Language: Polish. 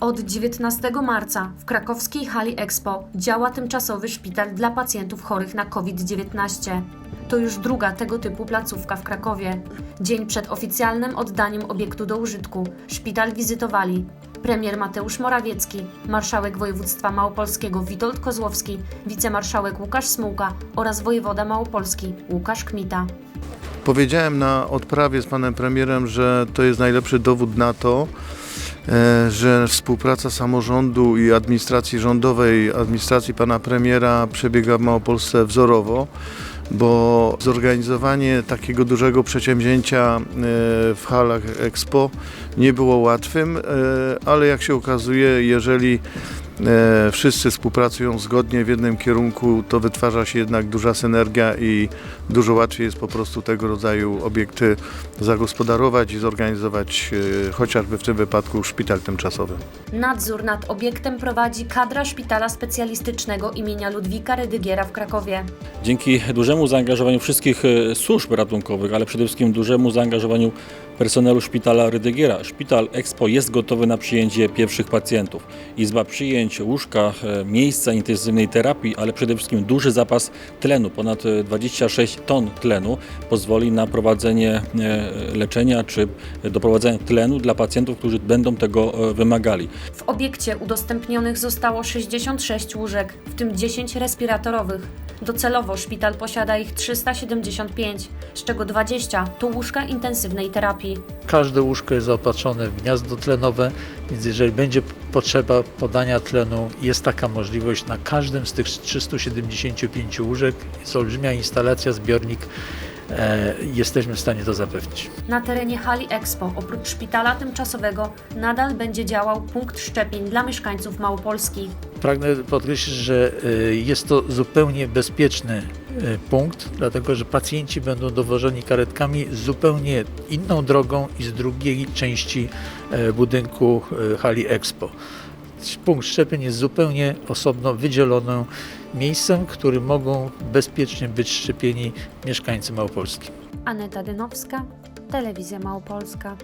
Od 19 marca w krakowskiej hali Expo działa tymczasowy szpital dla pacjentów chorych na COVID-19. To już druga tego typu placówka w Krakowie. Dzień przed oficjalnym oddaniem obiektu do użytku szpital wizytowali premier Mateusz Morawiecki, marszałek województwa małopolskiego Witold Kozłowski, wicemarszałek Łukasz Smułka oraz wojewoda małopolski Łukasz Kmita. Powiedziałem na odprawie z panem premierem, że to jest najlepszy dowód na to, że współpraca samorządu i administracji rządowej, administracji pana premiera przebiega w Małopolsce wzorowo, bo zorganizowanie takiego dużego przedsięwzięcia e, w halach Expo nie było łatwym, e, ale jak się okazuje, jeżeli e, wszyscy współpracują zgodnie w jednym kierunku, to wytwarza się jednak duża synergia i dużo łatwiej jest po prostu tego rodzaju obiekty zagospodarować i zorganizować, e, chociażby w tym wypadku szpital tymczasowy. Nadzór nad obiektem prowadzi kadra szpitala specjalistycznego imienia Ludwika Rydygiera w Krakowie. Dzięki dużemu zaangażowaniu wszystkich e, służb ratunkowych, ale przede wszystkim dużemu zaangażowaniu personelu szpitala Rydygiera, szpital Expo jest gotowy na przyjęcie pierwszych pacjentów. Izba przyjęć, łóżka, e, miejsca intensywnej terapii, ale przede wszystkim duży zapas tlenu, ponad e, 26 ton tlenu pozwoli na prowadzenie e, leczenia czy doprowadzenia tlenu dla pacjentów, którzy będą tego e, wymagali. W obiekcie udostępnionych zostało 66 łóżek, w tym 10 respiratorowych. Docelowo szpital posiada ich 375, z czego 20 to łóżka intensywnej terapii. Każde łóżko jest zaopatrzone w gniazdo tlenowe, więc jeżeli będzie potrzeba podania tlenu, jest taka możliwość na każdym z tych 375 łóżek. Jest olbrzymia instalacja, zbiornik. E, jesteśmy w stanie to zapewnić. Na terenie hali Expo oprócz szpitala tymczasowego nadal będzie działał punkt szczepień dla mieszkańców Małopolski. Pragnę podkreślić, że e, jest to zupełnie bezpieczny e, punkt, dlatego że pacjenci będą dowożeni karetkami zupełnie inną drogą i z drugiej części e, budynku e, hali Expo. Punkt szczepień jest zupełnie osobno wydzielonym miejscem, w którym mogą bezpiecznie być szczepieni mieszkańcy Małopolski. Aneta Dynowska, Telewizja Małopolska.